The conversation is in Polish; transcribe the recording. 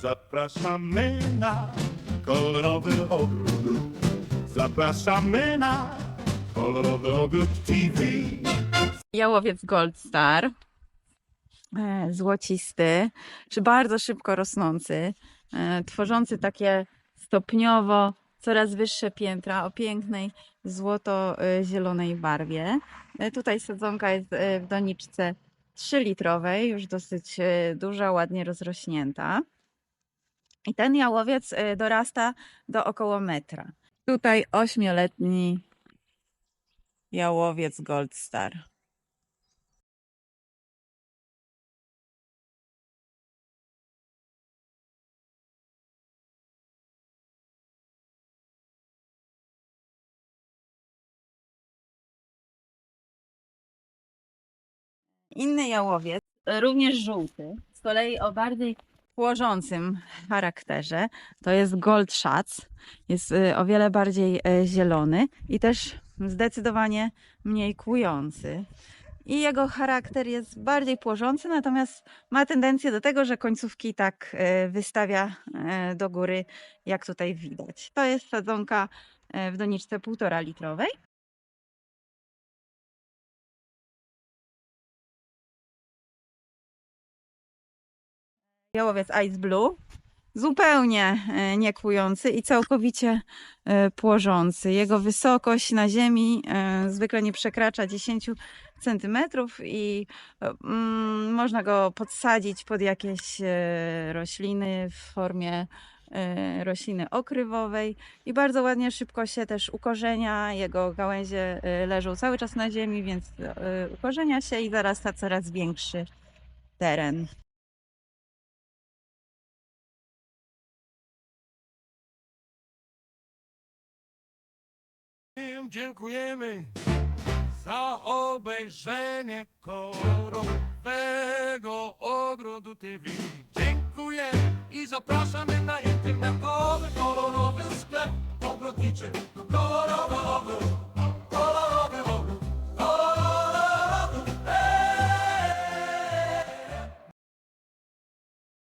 Zapraszamy na kolorowy ogród. Zapraszamy na kolorowy ogród TV. Jałowiec Gold Star. E, Złocisty, czy bardzo szybko rosnący, e, tworzący takie stopniowo coraz wyższe piętra o pięknej złoto-zielonej barwie. E, Tutaj sadzonka jest w doniczce 3-litrowej, już dosyć duża, ładnie rozrośnięta. I ten jałowiec e, dorasta do około metra. Tutaj ośmioletni jałowiec Gold Star. Inny jałowiec, również żółty, z kolei o bardziej płożącym charakterze, to jest Gold Schatz. Jest y, o wiele bardziej e, zielony i też zdecydowanie mniej kłujący. I jego charakter jest bardziej płożący, natomiast ma tendencję do tego, że końcówki tak e, wystawia do góry, jak tutaj widać. To jest sadzonka w doniczce 1,5 litrowej. Jałowiec Ice Blue. Zupełnie e, niekłujący i całkowicie e, płożący. Jego wysokość na ziemi e, zwykle nie przekracza 10 cm i mm, można go podsadzić pod jakieś rośliny w formie rośliny okrywowej i bardzo ładnie szybko się też ukorzenia. Jego gałęzie leżą cały czas na ziemi, więc ukorzenia się i zarasta coraz większy teren. Dziękujemy za obejrzenie kolorowego ogrodu TV. Dziękuję i zapraszamy na internetowy kolorowy sklep ogrodniczy. Kolorowy.